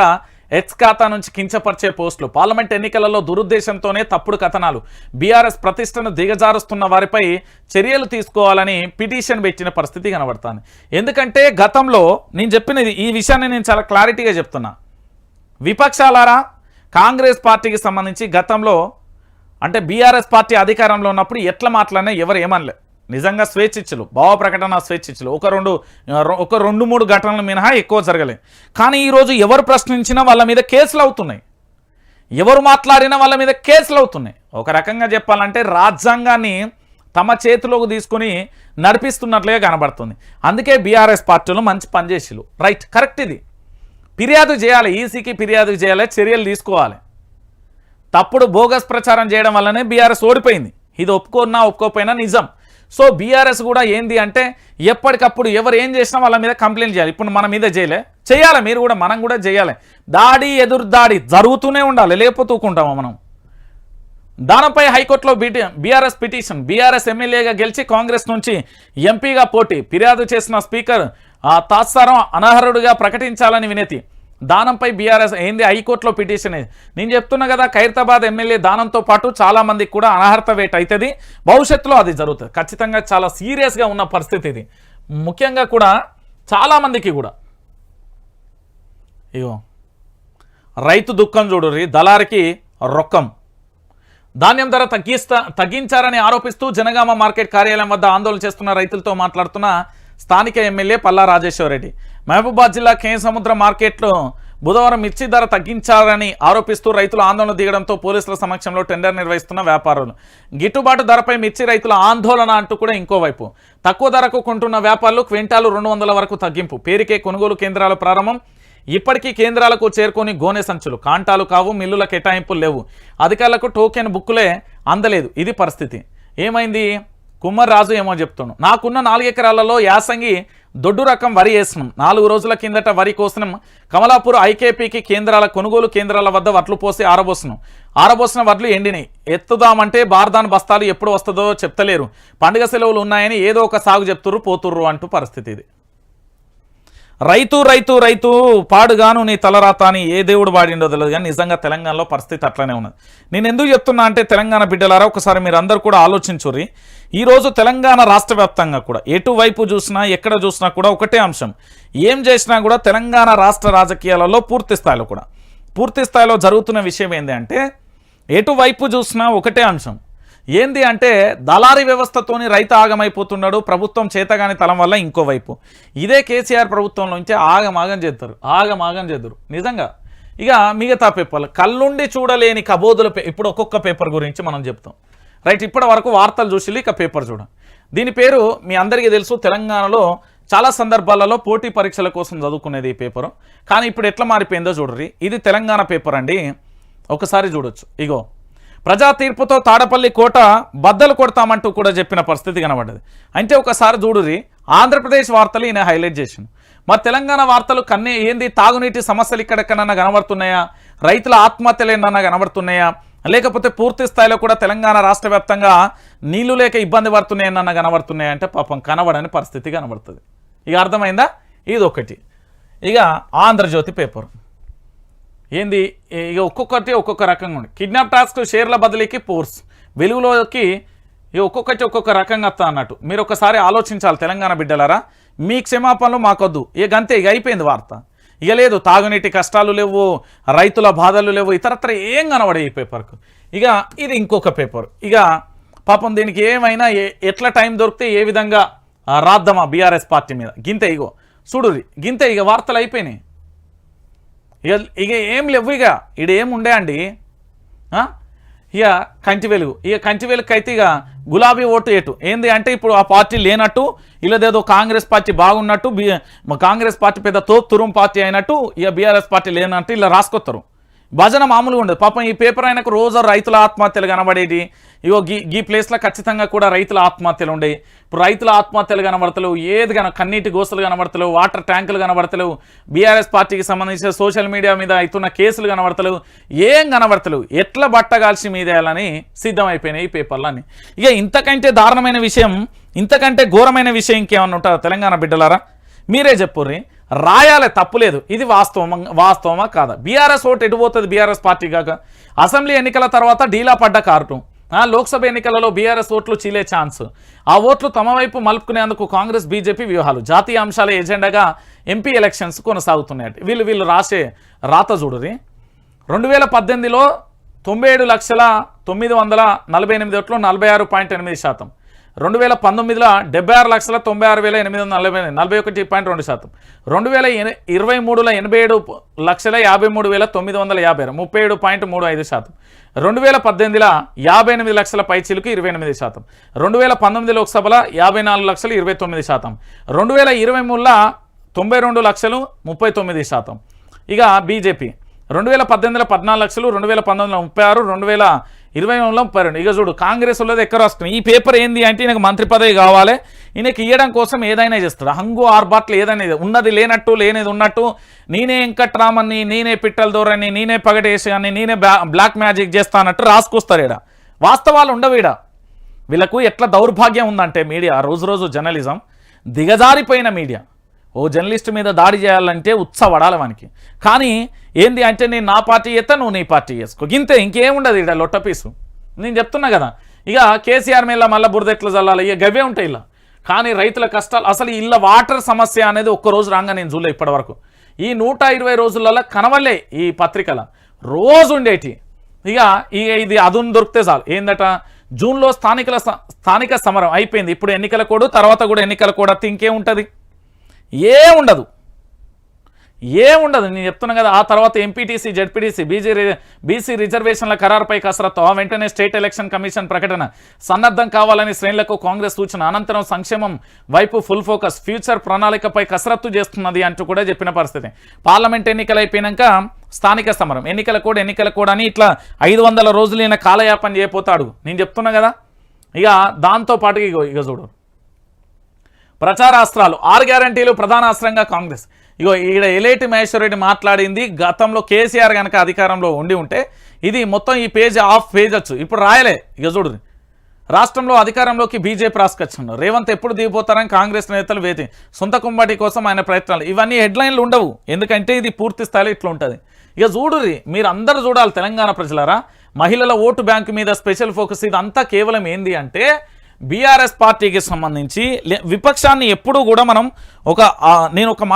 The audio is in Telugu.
ఎక్స్ ఖాతా నుంచి కించపరిచే పోస్టులు. పార్లమెంట్ ఎన్నికలలో దురుద్దేశంతోనే తప్పుడు కథనాలు. బీఆర్ఎస్ ప్రతిష్టను దిగజారుస్తున్న వారిపై చర్యలు తీసుకోవాలని పిటిషన్ పెట్టిన పరిస్థితి కనబడుతుంది. ఎందుకంటే గతంలో నేను చెప్పినది ఈ విషయాన్ని నేను చాలా క్లారిటీగా చెప్తున్నా. విపక్షాలారా కాంగ్రెస్ పార్టీకి సంబంధించి గతంలో అంటే బీఆర్ఎస్ పార్టీ అధికారంలో ఉన్నప్పుడు ఎట్లా మాట్లాడినా ఎవరు ఏమనలే. నిజంగా స్వేచ్ఛలు భావ ప్రకటన స్వేచ్ఛలు ఒక రెండు ఒక రెండు మూడు ఘటనలు మినహా ఎక్కువ జరగలేదు. కానీ ఈరోజు ఎవరు ప్రశ్నించినా వాళ్ళ మీద కేసులు అవుతున్నాయి. ఎవరు మాట్లాడినా వాళ్ళ మీద కేసులు అవుతున్నాయి. ఒక రకంగా చెప్పాలంటే రాజ్యాంగాన్ని తమ చేతిలోకి తీసుకుని నడిపిస్తున్నట్లుగా కనబడుతుంది. అందుకే బీఆర్ఎస్ పార్టీలు మంచి పనిచేసిలు రైట్ కరెక్ట్ ఇది. ఫిర్యాదు చేయాలి ఈసీకి ఫిర్యాదు చేయాలి చర్యలు తీసుకోవాలి. తప్పుడు బోగస్ ప్రచారం చేయడం వల్లనే బీఆర్ఎస్ ఓడిపోయింది. ఇది ఒప్పుకున్నా ఒప్పుకోకపోయినా నిజం. సో బీఆర్ఎస్ కూడా ఏంది అంటే ఎప్పటికప్పుడు ఎవరు ఏం చేసినా వాళ్ళ మీద కంప్లైంట్ చేయాలి. ఇప్పుడు మన మీద చేయలే. చేయాలి మీరు కూడా మనం కూడా చేయాలి. దాడి ఎదురు దాడి జరుగుతూనే ఉండాలి. లేకపోతూకుంటామా మనం? దానిపై హైకోర్టులో బీటీ బీఆర్ఎస్ పిటిషన్. బీఆర్ఎస్ ఎమ్మెల్యేగా గెలిచి కాంగ్రెస్ నుంచి ఎంపీగా పోటీ. ఫిర్యాదు చేసిన స్పీకర్ ఆ తాత్సారం అనర్హుడిగా ప్రకటించాలని వినతి. దానంపై బీఆర్ఎస్ ఏంది? హైకోర్టులో పిటిషన్ నేను చెప్తున్నా కదా ఖైరతాబాద్ ఎమ్మెల్యే దానంతో పాటు చాలా మందికి కూడా అనర్హత వేట్ అవుతుంది భవిష్యత్తులో అది జరుగుతుంది. ఖచ్చితంగా చాలా సీరియస్గా ఉన్న పరిస్థితి ఇది. ముఖ్యంగా కూడా చాలామందికి కూడా. ఇగో రైతు దుఃఖం చూడుర్రి దళారికి రొక్కం. ధాన్యం ధర తగ్గిస్తా తగ్గించారని ఆరోపిస్తూ జనగామ మార్కెట్ కార్యాలయం వద్ద ఆందోళన చేస్తున్న రైతులతో మాట్లాడుతున్న స్థానిక ఎమ్మెల్యే పల్లా రాజేశ్వరరెడ్డి మహబూబాద్ జిల్లా కేన్ సముద్ర మార్కెట్లో బుధవారం మిర్చి ధర తగ్గించారని ఆరోపిస్తూ రైతులు ఆందోళన దిగడంతో పోలీసుల సమక్షంలో టెండర్ నిర్వహిస్తున్న వ్యాపారులు. గిట్టుబాటు ధరపై మిర్చి రైతుల ఆందోళన అంటూ కూడా ఇంకోవైపు. తక్కువ ధరకు కొంటున్న వ్యాపారులు క్వింటాలు రెండు వందల వరకు తగ్గింపు. పేరుకే కొనుగోలు కేంద్రాల ప్రారంభం. ఇప్పటికీ కేంద్రాలకు చేరుకొని గోనె సంచులు. కాంటాలు కావు మిల్లుల కేటాయింపులు లేవు. అధికారులకు టోకెన్ బుక్కులే అందలేదు. ఇది పరిస్థితి. ఏమైంది? కుమ్మర్ రాజు ఏమో చెప్తున్నాను నాకున్న నాలుగు ఎకరాలలో యాసంగి దొడ్డు రకం వరి వేసినాం. నాలుగు రోజుల కిందట వరి కోసినాం. కమలాపూర్ ఐకేపీకి కేంద్రాల కొనుగోలు కేంద్రాల వద్ద వడ్లు పోసి ఆరబోసినాం. ఆరబోసిన వడ్లు ఎండినాయి. ఎత్తుదామంటే బార్దాన్ బస్తాలు ఎప్పుడు వస్తుందో చెప్తలేరు. పండుగ సెలవులు ఉన్నాయని ఏదో ఒక సాగు చెప్తుర్రు పోతుర్రు అంటూ పరిస్థితి ఇది. రైతు రైతు రైతు పాడుగాను నీ తలరాత అని ఏ దేవుడు వాడిండో తెలియదు కానీ నిజంగా తెలంగాణలో పరిస్థితి అట్లనే ఉన్నది. నేను ఎందుకు చెప్తున్నా అంటే తెలంగాణ బిడ్డలారా ఒకసారి మీరు అందరు కూడా ఆలోచించుర్రి. ఈరోజు తెలంగాణ రాష్ట్ర వ్యాప్తంగా కూడా ఎటువైపు చూసినా ఎక్కడ చూసినా కూడా ఒకటే అంశం. ఏం చేసినా కూడా తెలంగాణ రాష్ట్ర రాజకీయాలలో పూర్తి స్థాయిలో కూడా. పూర్తి స్థాయిలో జరుగుతున్న విషయం ఏంటి అంటే ఎటువైపు చూసినా ఒకటే అంశం. ఏంది అంటే దళారీ వ్యవస్థతోని రైతు ఆగమైపోతున్నాడు ప్రభుత్వం చేతగాని తలం వల్ల ఇంకోవైపు. ఇదే కేసీఆర్ ప్రభుత్వంలోంచి ఆగమాగం చేస్తారు ఆగమాగం చేద్దరు నిజంగా. ఇక మిగతా పేపర్లు. కళ్ళుండి చూడలేని కబోదుల పే ఇప్పుడు ఒక్కొక్క పేపర్ గురించి మనం చెప్తాం. రైట్ ఇప్పటి వరకు వార్తలు చూసి ఇక పేపర్ చూడం. దీని పేరు మీ అందరికీ తెలుసు తెలంగాణలో చాలా సందర్భాలలో పోటీ పరీక్షల కోసం చదువుకునేది ఈ పేపరు. కానీ ఇప్పుడు ఎట్లా మారిపోయిందో చూడరి ఇది తెలంగాణ పేపర్ అండి. ఒకసారి చూడొచ్చు. ఇగో. ప్రజా తీర్పుతో తాడపల్లి కోట బద్దలు కొడతామంటూ కూడా చెప్పిన పరిస్థితి కనబడ్డది. అంటే ఒకసారి చూడురి ఆంధ్రప్రదేశ్ వార్తలు ఈయన హైలైట్ చేసిండు. మరి తెలంగాణ వార్తలు కన్నే ఏంది? తాగునీటి సమస్యలు ఇక్కడెక్కడన్నా కనబడుతున్నాయా? రైతుల ఆత్మహత్యలు ఏంటన్నా కనబడుతున్నాయా? లేకపోతే పూర్తి స్థాయిలో కూడా తెలంగాణ రాష్ట్ర వ్యాప్తంగా నీళ్ళు లేక ఇబ్బంది పడుతున్నాయన్న కనబడుతున్నాయి అంటే పాపం కనబడని పరిస్థితి కనబడుతుంది. ఇక అర్థమైందా? ఇది ఒకటి ఇక ఆంధ్రజ్యోతి పేపర్. ఏంది? ఇక ఒక్కొక్కటి ఒక్కొక్క రకంగా ఉంది. కిడ్నాప్ టాస్క్ షేర్ల బదిలీకి ఫోర్స్. వెలుగులోకి ఇక ఒక్కొక్కటి ఒక్కొక్క రకంగా వస్తా అన్నట్టు. మీరు ఒకసారి ఆలోచించాలి తెలంగాణ బిడ్డలారా. మీ క్షమాపణలు మాకొద్దు. ఇక అంతే ఇక అయిపోయింది వార్త. ఇక లేదు తాగునీటి కష్టాలు లేవు రైతుల బాధలు లేవు ఇతరత్ర ఏం కనబడే ఈ పేపర్కు. ఇక ఇది ఇంకొక పేపర్. ఇక పాపం దీనికి ఏమైనా ఎట్లా టైం దొరికితే ఏ విధంగా రాద్దామా బీఆర్ఎస్ పార్టీ మీద? గింతే ఇగో. చూడురి గింతే ఇక వార్తలు అయిపోయినాయి. ఇక ఇక ఏం లేవు ఇక. ఇడ ఏం ఉండే అండి? ఇక కంచి వెలుగు. ఇక కంచి వెలుగు అయితే ఇక గులాబీ ఓటు ఎటు. ఏంది అంటే ఇప్పుడు ఆ పార్టీ లేనట్టు ఇలాదేదో కాంగ్రెస్ పార్టీ బాగున్నట్టు బి కాంగ్రెస్ పార్టీ పెద్ద తోపు తురుం పార్టీ అయినట్టు ఇక బీఆర్ఎస్ పార్టీ లేనట్టు ఇలా రాసుకొస్తారు భజన మామూలుగా ఉండదు. పాపం ఈ పేపర్ ఆయనకు రోజు రైతుల ఆత్మహత్యలు కనబడేది ఇగో గీ ఈ ప్లేస్లో ఖచ్చితంగా కూడా రైతుల ఆత్మహత్యలు ఉండేవి ఇప్పుడు రైతుల ఆత్మహత్యలు కనబడతలేవు. ఏది కన కన్నీటి గోసలు కనబడతలేవు. వాటర్ ట్యాంకులు కనబడతలేవు. బీఆర్ఎస్ పార్టీకి సంబంధించిన సోషల్ మీడియా మీద అవుతున్న కేసులు కనబడతలేవు. ఏం కనబడతలేవు. ఎట్లా బట్టగాల్సి మీదేయాలని సిద్ధమైపోయినాయి ఈ పేపర్లన్నీ ఇక ఇంతకంటే దారుణమైన విషయం ఇంతకంటే ఘోరమైన విషయం ఇంకేమన్నా ఉంటుందా తెలంగాణ బిడ్డలారా? మీరే చెప్పుర్రి. రాయాలి తప్పులేదు ఇది వాస్తవం వాస్తవమా కాదా? బీఆర్ఎస్ ఓటు ఎటు పోతుంది? బీఆర్ఎస్ పార్టీ కాక. అసెంబ్లీ ఎన్నికల తర్వాత డీలా పడ్డ కార్టూన్. లోక్సభ ఎన్నికలలో బీఆర్ఎస్ ఓట్లు చీలే ఛాన్స్. ఆ ఓట్లు తమ వైపు మలుపుకునేందుకు కాంగ్రెస్ బీజేపీ వ్యూహాలు. జాతీయ అంశాల ఎజెండాగా ఎంపీ ఎలక్షన్స్ కొనసాగుతున్నాయి. వీళ్ళు వీళ్ళు రాసే రాత చూడుది రెండు వేల పద్దెనిమిదిలో తొంభై ఏడు లక్షల తొమ్మిది వందల నలభై ఎనిమిది ఓట్లు నలభై ఆరు పాయింట్ ఎనిమిది శాతం. రెండు వేల పంతొమ్మిదిలో డెబ్బై ఆరు లక్షల తొంభై ఆరు వేల ఎనిమిది వందల నలభై నలభై ఒకటి పాయింట్ రెండు శాతం. రెండు వేల ఎన- ఇరవై మూడులో ఎనభై ఏడు లక్షల యాభై మూడు వేల తొమ్మిది వందల యాభై ఆరు ముప్పై ఏడు పాయింట్ మూడు ఐదు శాతం. రెండు వేల పద్దెనిమిదిలో యాభై ఎనిమిది లక్షల పైచీలకు ఇరవై ఎనిమిది శాతం. రెండు వేల పంతొమ్మిది లోక్సభలో యాభై నాలుగు లక్షలు ఇరవై తొమ్మిది శాతం. రెండు వేల ఇరవై మూడులో తొంభై రెండు లక్షలు ముప్పై తొమ్మిది శాతం. ఇక బీజేపీ. రెండు వేల పద్దెనిమిదిలో పద్నాలుగు లక్షలు రెండు వేల పంతొమ్మిదిలో ముప్పై ఆరు రెండు వేల ఇరవై మూడులో ముప్పై రెండు. ఇక చూడు కాంగ్రెస్ వాళ్ళది ఎక్కడ రాష్ట్రం ఈ పేపర్ ఏంది అంటే ఈయనకు మంత్రి పదవి కావాలి. ఈయనకి ఇవ్వడం కోసం ఏదైనా చేస్తాడు. హంగు ఆర్బాట్లు ఏదైనా ఉన్నది లేనట్టు లేనిది ఉన్నట్టు నేనే వెంకట్రామన్ని నేనే పిట్టల దూరని నేనే పగటేసి అని నేనే బ్లాక్ మ్యాజిక్ చేస్తా అన్నట్టు రాసుకొస్తారు ఈడ. వాస్తవాలు ఉండవు ఈడ. వీళ్ళకు ఎట్లా దౌర్భాగ్యం ఉందంటే మీడియా రోజు రోజు జర్నలిజం దిగజారిపోయిన మీడియా. ఓ జర్నలిస్ట్ మీద దాడి చేయాలంటే ఉత్సవడాలి వానికి. కానీ ఏంది అంటే నేను నా పార్టీ చేస్తా నువ్వు నీ పార్టీ చేసుకో గింతే ఇంకేముండదు ఇక్కడ లొట్టపీసు నేను చెప్తున్నా కదా ఇక కేసీఆర్ మీద మళ్ళీ బురద చల్లాలి ఇక గవే ఉంటాయి ఇలా. కానీ రైతుల కష్టాలు అసలు ఇళ్ళ వాటర్ సమస్య అనేది ఒక్క రోజు రాగా నేను చూడలే ఇప్పటి వరకు. ఈ నూట ఇరవై రోజులలో కనవలే ఈ పత్రికల. రోజు ఉండేటి. ఇక ఇక ఇది అదును దొరికితే చాలు. ఏందట? జూన్లో స్థానికుల స్థానిక సమరం అయిపోయింది. ఇప్పుడు ఎన్నికల కూడా తర్వాత కూడా ఎన్నికల కూడా అత్తే ఇంకేముంటుంది ఏ ఉండదు. ఏ ఉండదు. నేను చెప్తున్నాను కదా ఆ తర్వాత ఎంపీటీసీ జడ్పీటీసీ బీజీ బీసీ రిజర్వేషన్ల ఖరారుపై కసరత్తు. ఆ వెంటనే స్టేట్ ఎలక్షన్ కమిషన్ ప్రకటన. సన్నద్ధం కావాలని శ్రేణులకు కాంగ్రెస్ సూచన. అనంతరం సంక్షేమం వైపు ఫుల్ ఫోకస్. ఫ్యూచర్ ప్రణాళికపై కసరత్తు చేస్తున్నది అంటూ కూడా చెప్పిన పరిస్థితి. పార్లమెంట్ ఎన్నికలు అయిపోయినాక స్థానిక సమరం. ఎన్నికల కూడా ఎన్నికల కూడా అని ఇట్లా ఐదు వందల రోజులు ఈయన కాలయాపన చేయపోతాడు నేను చెప్తున్నా కదా. ఇక దాంతో పాటు ఇగో ఇక చూడు. ప్రచారాస్త్రాలు ఆరు గ్యారంటీలు ప్రధాన అస్త్రంగా కాంగ్రెస్. ఇగో ఈడ ఎలేటి మహేశ్వరరెడ్డి మాట్లాడింది గతంలో కేసీఆర్ కనుక అధికారంలో ఉండి ఉంటే ఇది మొత్తం ఈ పేజ్ ఆఫ్ పేజ్ వచ్చు ఇప్పుడు రాయలే ఇక చూడు రాష్ట్రంలో అధికారంలోకి బీజేపీ రాసుకొచ్చిండు. రేవంత్ ఎప్పుడు దిగిపోతారని కాంగ్రెస్ నేతలు వేతి సొంత కుంబటి కోసం ఆయన ప్రయత్నాలు. ఇవన్నీ హెడ్లైన్లు ఉండవు. ఎందుకంటే ఇది పూర్తి స్థాయిలో ఇట్లా ఉంటుంది ఇక చూడురి మీరు అందరూ చూడాలి తెలంగాణ ప్రజలారా. మహిళల ఓటు బ్యాంకు మీద స్పెషల్ ఫోకస్. ఇదంతా కేవలం ఏంది అంటే బీఆర్ఎస్ పార్టీకి సంబంధించి లే- విపక్షాన్ని ఎప్పుడూ కూడా మనం ఒక నేను ఒక మాట